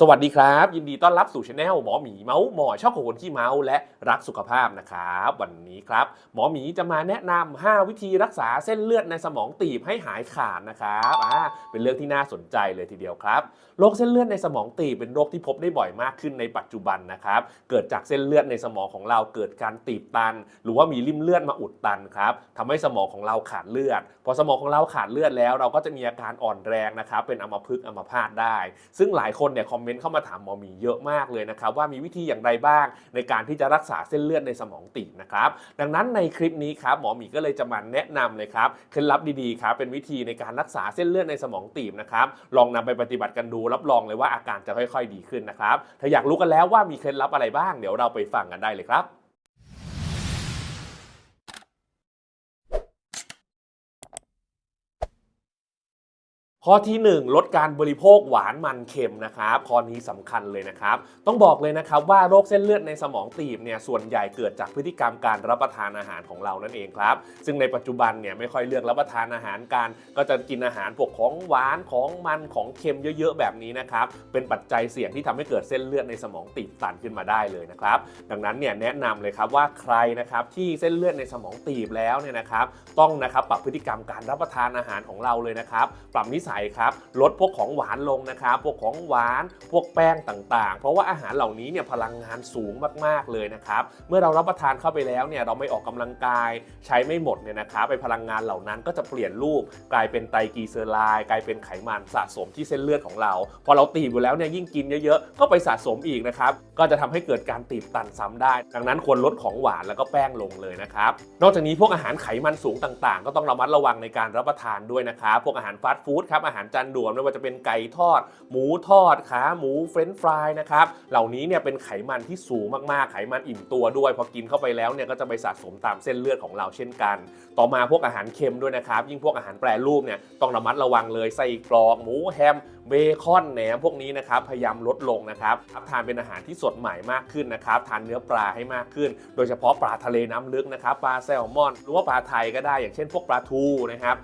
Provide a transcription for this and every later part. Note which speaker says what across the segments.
Speaker 1: สวัสดีครับ ยินดีต้อนรับสู่ช anel หมอหมีเมาส์หมอชอบของคนที่เมาส์และรักสุขภาพนะครับ วันนี้ครับ หมอหมีจะมาแนะนำ5วิธีรักษาเส้นเลือดในสมองตีบให้หายขาดนะครับอ่าเป็นเรื่องที่น่าสนใจเลยทีเดียวครับโรคเส้นเลือดในสมองตีบเป็นโรคที่พบได้บ่อยมากขึ้นในปัจจุบันนะครับเกิดจากเส้นเลือดในสมองของเราเกิดการตีบตัน หรือว่ามีริ่มเลือดมาอุดตันครับทำให้สมองของเราขาดเลือด พอสมองของเราขาดเลือดแล้ว เราก็จะมีอาการอ่อนแรงนะครับเป็นอัมพฤกษ์อัมพาตได้ ซึ่งหลายคนเนี่ยคอมเมนต์เข้ามาถามหมอหมีเยอะมากเลยนะครับว่ามีวิธีอย่างไรบ้างในการที่จะรักษาเส้นเลือดในสมองตีบนะครับดังนั้นในคลิปนี้ครับหมอหมีก็เลยจะมาแนะนำเลยครับเคล็ดลับดีๆครับเป็นวิธีในการรักษาเส้นเลือดในสมองตีบนะครับลองนำไปปฏิบัติกันดูรับรองเลยว่าอาการจะค่อย ๆ ดีขึ้นนะครับถ้าอยากรู้กันแล้วว่ามีเคล็ดลับอะไรบ้าง เดี๋ยวเราไปฟังกันได้เลยครับ ข้อที่ 1 ลดการบริโภคหวานมันเค็มนะครับข้อนี้สำคัญเลยนะครับ ต้องบอกเลยนะครับว่าโรคเส้นเลือดในสมองตีบเนี่ยส่วนใหญ่เกิดจากพฤติกรรมการรับประทานอาหารของเรานั่นเองครับ ซึ่งในปัจจุบันเนี่ยไม่ค่อยเลือกรับประทานอาหารกัน ก็จะกินอาหารพวกของหวานของมันของเค็มเยอะๆ แบบนี้นะครับเป็นปัจจัยเสี่ยงที่ทำให้เกิดเส้นเลือดในสมองตีบตันขึ้นมาได้เลยนะครับดังนั้นเนี่ยแนะนำเลยครับว่าใครนะครับที่เส้นเลือดในสมองตีบแล้วเนี่ยนะครับต้องนะครับปรับพฤติกรรมการรับประทานอาหารของเราเลยนะครับปรับนิสัยครับลดพวกของหวานลงนะครับพวกของหวานพวกแป้งต่างๆ เพราะว่าอาหารเหล่านี้เนี่ยพลังงานสูงมากๆเลยนะครับเมื่อเรารับประทานเข้าไปแล้วเนี่ยเราไม่ออกกำลังกายใช้ไม่หมดเนี่ยนะครับไปพลังงานเหล่านั้นก็จะเปลี่ยนรูปกลายเป็นไตรกลีเซอไรด์กลายเป็นไขมันสะสมที่เส้นเลือดของเรา พอเราตีบอยู่แล้วเนี่ยยิ่งกินเยอะๆก็ไปสะสมอีกนะครับก็จะทำให้เกิดการตีบตันซ้ำได้ ดังนั้นควรลดของหวานแล้วก็แป้งลงเลยนะครับนอกจากนี้พวกอาหารไขมันสูงต่างๆ ก็ต้องระมัดระวังในการรับประทานด้วยนะครับพวกอาหารฟาสต์ฟู้ดครับอาหารจานด่วนไม่ว่าจะเป็นไก่ทอด หมูทอดขาหมูเฟรนช์ฟรายนะครับเหล่านี้เนี่ยเป็นไขมันที่สูงมากๆ ไขมันอิ่มตัวด้วยพอกินเข้าไปแล้วเนี่ยก็จะไปสะสมตามเส้นเลือดของเราเช่นกัน ต่อมาพวกอาหารเค็มด้วยนะครับ ยิ่งพวกอาหารแปรรูปเนี่ยต้องระมัดระวังเลยไส้กรอกหมูแฮมเบคอนแหนมพวกนี้นะครับพยายามลดลงนะครับทานเป็นอาหารที่สดใหม่มากขึ้นนะครับทานเนื้อปลาให้มากขึ้น โดยเฉพาะปลาทะเลน้ำลึกนะครับปลาแซลมอนหรือว่าปลาไทยก็ได้อย่างเช่นพวกปลาทูนะครับ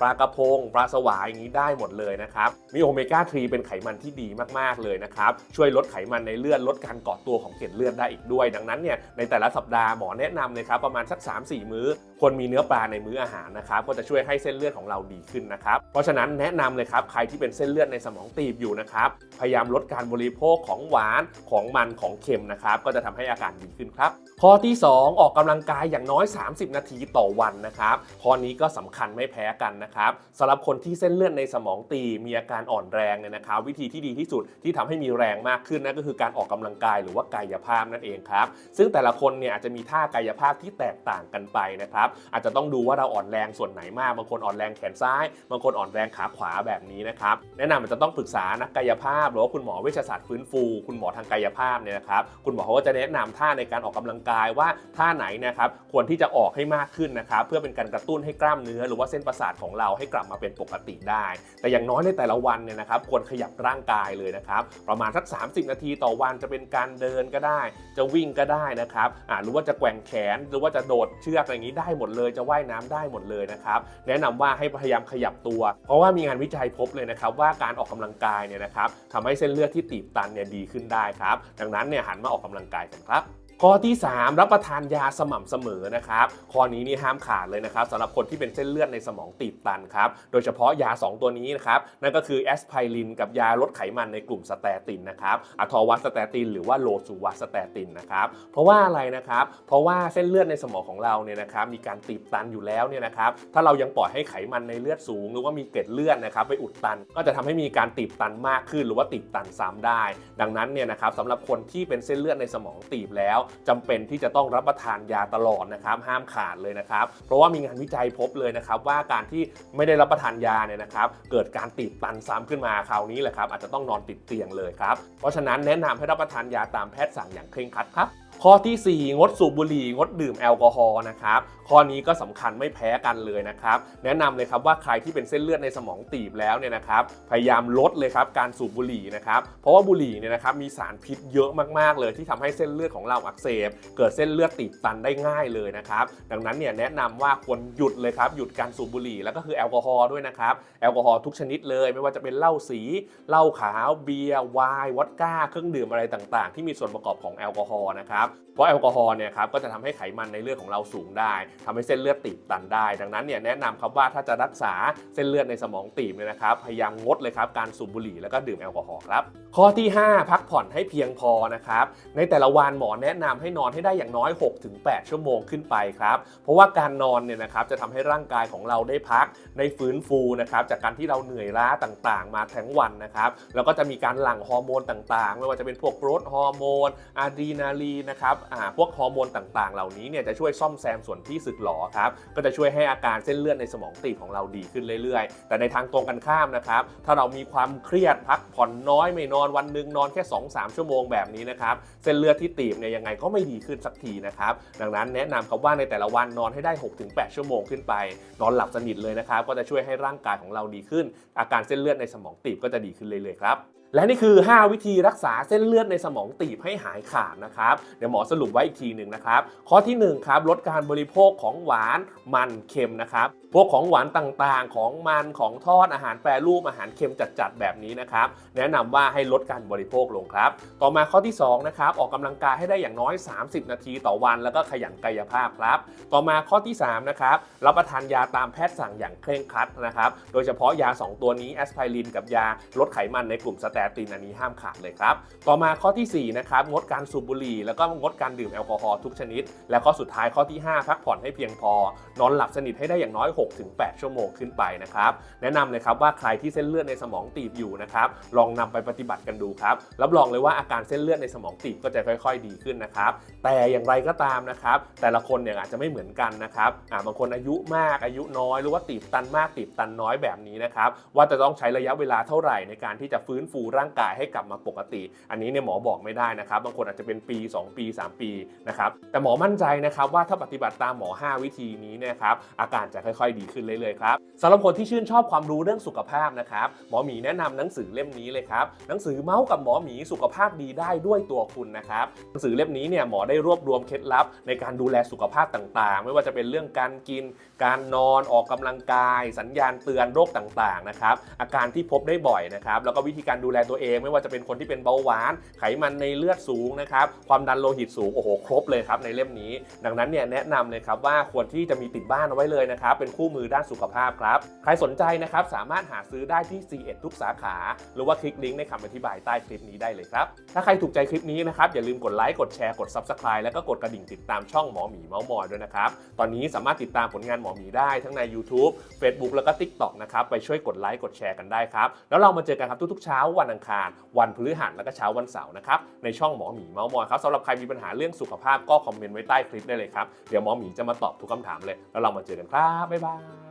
Speaker 1: ปลากระพง ปลาสวายอย่างนี้ได้หมดเลยนะครับมีโอเมก้า3เป็นไขมันที่ดีมากๆเลยนะครับช่วยลดไขมันในเลือดลดการเกาะตัวของเกล็ดเลือดได้อีกด้วย ดังนั้นเนี่ยในแต่ละสัปดาห์หมอแนะนำเลยครับประมาณสัก 3-4 มื้อควรมีเนื้อปลาในมื้ออาหารนะครับก็จะช่วยให้เส้นเลือดของเราดีขึ้นนะครับเพราะฉะนั้นแนะนำเลยครับใครที่เป็นเส้นเลือดในสมองตีบอยู่นะครับ พยายามลดการบริโภคของหวานของมันของเค็มนะครับ ก็จะทำให้อาการดีขึ้นครับ ข้อที่ 2 ออกกำลังกายอย่างน้อย 30 นาทีต่อวันนะครับข้อนี้ก็สำคัญไม่แพ้กันนะครับสำหรับคนที่เส้นเลือดในสมองตีมีอาการอ่อนแรงเนี่ยนะครับ วิธีที่ดีที่สุดที่ทำให้มีแรงมากขึ้นนั่นก็คือการออกกำลังกายหรือว่ากายภาพนั่นเองครับ ซึ่งแต่ละคนเนี่ยอาจจะมีท่ากายภาพที่แตกต่างกันไปนะครับ อาจจะต้องดูว่าเราอ่อนแรงส่วนไหนมากบางคนอ่อนแรงแขนซ้ายบางคนอ่อนแรงขาขวาแบบนี้นะครับแนะนำมันจะต้องปรึกษานักกายภาพ หรือว่าคุณหมอเวชศาสตร์ฟื้นฟู คุณหมอทางกายภาพเนี่ยนะครับคุณหมอเขาก็จะแนะนำท่าในการออกกำลังกายว่าท่าไหนนะครับควรที่จะออกให้มากขึ้นนะครับเพื่อเป็นการกระตุ้นให้กล้ามเนื้อ หรือว่าเส้นประสาทของเราให้กลับมาเป็นปกติได้ แต่อย่างน้อยในแต่ละวันเนี่ยนะครับควรขยับร่างกายเลยนะครับประมาณสัก 30 นาทีต่อวันจะเป็นการเดินก็ได้ จะวิ่งก็ได้นะครับอ่าหรือว่าจะแกว่งแขนหรือว่าจะโดดเชือกอะไรอย่างนี้ได้หมดเลย จะว่ายน้ำได้หมดเลยนะครับแนะนำว่าให้พยายามขยับตัว เพราะว่ามีงานวิจัยพบเลยนะครับว่าการออกกำลังกายเนี่ยนะครับทำให้เส้นเลือดที่ตีบตันเนี่ยดีขึ้นได้ครับ ดังนั้นเนี่ยหันมาออกกำลังกายกันครับ ข้อที่ 3 รับประทานยาสม่ำเสมอนะครับข้อนี้นี่ห้ามขาดเลยนะครับสำหรับคนที่เป็นเส้นเลือดในสมองตีบตันครับโดยเฉพาะยา 2 ตัวนี้นะครับนั่นก็คือแอสไพรินกับยาลดไขมันในกลุ่มสเตตินนะครับอะทอวัตสเตติน หรือว่าโลซูวัตสเตตินนะครับเพราะว่าอะไรนะครับ เพราะว่าเส้นเลือดในสมองของเราเนี่ยนะครับมีการตีบตันอยู่แล้วเนี่ยนะครับถ้าเรายังปล่อยให้ไขมันในเลือดสูง หรือว่ามีเกล็ดเลือดนะครับไปอุดตัน ก็จะทำให้มีการตีบตันมากขึ้น หรือว่าตีบตันซ้ำได้ ดังนั้นเนี่ยนะครับสำหรับคนที่เป็นเส้นเลือดในสมองตีบแล้วจำเป็นที่จะต้องรับประทานยาตลอดนะครับห้ามขาดเลยนะครับ เพราะว่ามีงานวิจัยพบเลยนะครับ ว่าการที่ไม่ได้รับประทานยาเนี่ยนะครับเกิดการตีบตันซ้ำขึ้นมาคราวนี้แหละครับอาจจะต้องนอนติดเตียงเลยครับเพราะฉะนั้นแนะนำให้รับประทานยาตามแพทย์สั่งอย่างเคร่งครัดครับข้อทีสี่4 งดสูบบุหรี่ งดดื่มแอลกอฮอล์นะครับ ข้อนี้ก็สำคัญไม่แพ้กันเลยนะครับ แนะนำเลยครับว่าใครที่เป็นเส้นเลือดในสมองตีบแล้วเนี่ยนะครับ พยายามลดเลยครับการสูบบุหรี่นะครับ เพราะว่าบุหรี่เนี่ยนะครับมีสารพิษเยอะมากๆเลยที่ทำให้เส้นเลือดของเราอักเสบ เกิดเส้นเลือดตีบตันได้ง่ายเลยนะครับ ดังนั้นเนี่ยแนะนำว่าควรหยุดเลยครับ หยุดการสูบบุหรี่แล้วก็คือแอลกอฮอล์ด้วยนะครับ แอลกอฮอล์ทุกชนิดเลยไม่ว่าจะเป็นเหล้าสีเหล้าขาวเบียร์ไวน์วอดก้า เครื่องดื่มอะไรต่างๆ ที่มีส่วนประกอบของแอลกอฮอล์นะครับเพราะแอลกอฮอล์เนี่ยครับก็จะทำให้ไขมันในเลือดของเราสูงได้ทำให้เส้นเลือดตีบตันได้ ดังนั้นเนี่ยแนะนำครับว่าถ้าจะรักษาเส้นเลือดในสมองตีบเนี่ยนะครับพยายามงดเลยครับการสูบบุหรี่แล้วก็ดื่มแอลกอฮอล์ครับข้อที่ 5 พักผ่อนให้เพียงพอนะครับในแต่ละวันหมอแนะนำให้นอนให้ได้อย่างน้อย 6-8 ชั่วโมงขึ้นไปครับ เพราะว่าการนอนเนี่ยนะครับจะทำให้ร่างกายของเราได้พักได้ฟื้นฟูนะครับจากการที่เราเหนื่อยล้าต่างๆ มาทั้งวันนะครับแล้วก็จะมีการหลั่งฮอร์โมนต่างๆ ไม่ว่าจะเป็นพวกโกรทฮอร์โมนอะดรีนาลีนนะครับอาพวกฮอร์โมนต่างๆ เหล่านี้เนี่ยจะช่วยซ่อมแซมส่วนที่สึกหรอครับก็จะช่วยให้อาการเส้นเลือดในสมองตีบของเราดีขึ้นเรื่อยๆ แต่ในทางตรงกันข้ามนะครับถ้าเรามีความเครียดพักผ่อนน้อยไม่นอนวันหนึ่งนอนแค่ 2-3 ชั่วโมงแบบนี้นะครับเส้นเลือดที่ตีบเนี่ยยังไงก็ไม่ดีขึ้นสักทีนะครับ ดังนั้นแนะนำครับว่าในแต่ละวันนอนให้ได้ 6-8 ชั่วโมงขึ้นไป นอนหลับสนิทเลยนะครับ ก็จะช่วยให้ร่างกายของเราดีขึ้น อาการเส้นเลือดในสมองตีบก็จะดีขึ้นเลยๆครับ และนี่คือ 5 วิธีรักษาเส้นเลือดในสมองตีบให้หายขาดนะครับ เดี๋ยวหมอสรุปไว้อีกทีหนึ่งนะครับ ข้อที่1ครับลดการบริโภคของหวานมันเค็มนะครับ พวกของหวานต่างๆ ของมันของทอดอาหารแปรรูปอาหารเค็มจัดๆแบบนี้นะครับ แนะนำว่าให้ลดการบริโภคลงครับ ต่อมาข้อที่2นะครับออกกำลังกายให้ได้อย่างน้อย 30 นาทีต่อวันแล้วก็ขยันกายภาพครับ ต่อมาข้อที่3นะครับรับประทานยาตามแพทย์สั่งอย่างเคร่งครัดนะครับ โดยเฉพาะยา 2 ตัวนี้แอสไพรินกับยาลดไขมันในกลุ่มสเตตินอันนี้ห้ามขาดเลยครับ ต่อมาข้อทีสี่ 4 นะครับ งดการสูบบุหรี่ แล้วก็งดการดื่มแอลกอฮอล์ทุกชนิด และข้อสุดท้ายข้อที่ 5 พักผ่อนให้เพียงพอ นอนหลับสนิทให้ได้อย่างน้อย 6-8 ชั่วโมงขึ้นไปนะครับ แนะนำเลยครับว่าใครที่เส้นเลือดในสมองตีบอยู่นะครับ ลองนำไปปฏิบัติกันดูครับ รับรองเลยว่าอาการเส้นเลือดในสมองตีบก็จะค่อย ๆ ดีขึ้นนะครับ แต่อย่างไรก็ตามนะครับ แต่ละคนเนี่ยอาจจะไม่เหมือนกันนะครับอ่าบางคนอายุมากอายุน้อยหรือว่าตีบตันมากตีบตันน้อยแบบนี้นะครับ ว่าจะต้องใช้ระยะเวลาเท่าไหร่ในการที่จะฟื้นฟูร่างกายให้กลับมาปกติ อันนี้เนี่ยหมอบอกไม่ได้นะครับ บางคนอาจจะเป็นปี 2 ปี 3 ปีนะครับ แต่หมอมั่นใจนะครับว่าถ้าปฏิบัติตามหมอ 5 วิธีนี้เนยครับอาการจะค่อยๆ ดีขึ้นเรื่อยๆครับสำหรับคนที่ชื่นชอบความรู้เรื่องสุขภาพนะครับหมอหมีแนะนำหนังสือเล่มนี้เลยครับหนังสือเมาส์กับหมอหมีสุขภาพดีได้ด้วยตัวคุณนะครับหนังสือเล่มนี้เนี่ยหมอได้รวบรวมเคล็ดลับ ในการดูแลสุขภาพต่างๆ ไม่ว่าจะเป็นเรื่องการกิน การนอนออกกำลังกาย สัญญาณเตือนโรคต่างๆนะครับอาการที่พบได้บ่อยนะครับแล้วก็วิธีการดูแลตัวเอง ไม่ว่าจะเป็นคนที่เป็นเบาหวาน ไขมันในเลือดสูงนะครับความดันโลหิตสูงโอ้โหครบเลยครับในเล่มนี้ ดังนั้นเนี่ยแนะนำเลยครับว่าควรที่จะมีติดบ้านเอาไว้เลยนะครับเป็นคู่มือด้านสุขภาพครับใครสนใจนะครับสามารถหาซื้อได้ที่ C1 ทุกสาขา หรือว่าคลิกลิงก์ในคำอธิบายใต้คลิปนี้ได้เลยครับถ้าใครถูกใจคลิปนี้นะครับอย่าลืมกดไลค์กดแชร์กด Subscribe แล้วก็กดกระดิ่งติดตามช่องหมอหมีเมาส์มอยด้วยนะครับตอนนี้สามารถติดตามผลงานหมอหมีได้ทั้งใน YouTube Facebook แล้วก็ TikTok นะครับไปช่วยกดไลค์กดแชร์กันได้ครับแล้วเรามาเจอกันครับทุกๆเช้าวันอังคาร วันพฤหัสแล้วก็เช้าวันเสาร์นะครับในช่องหมอหมีเมาส์มอยครับสำหรับใครมีปัญหาเรื่องสุขภาพก็คอมเมนต์ไว้ใต้คลิปได้เลยครับเดี๋ยวหมอหมีจะมาตอบทุกคำถามเลยแล้วเรามาเจอกันครับบ๊ายบาย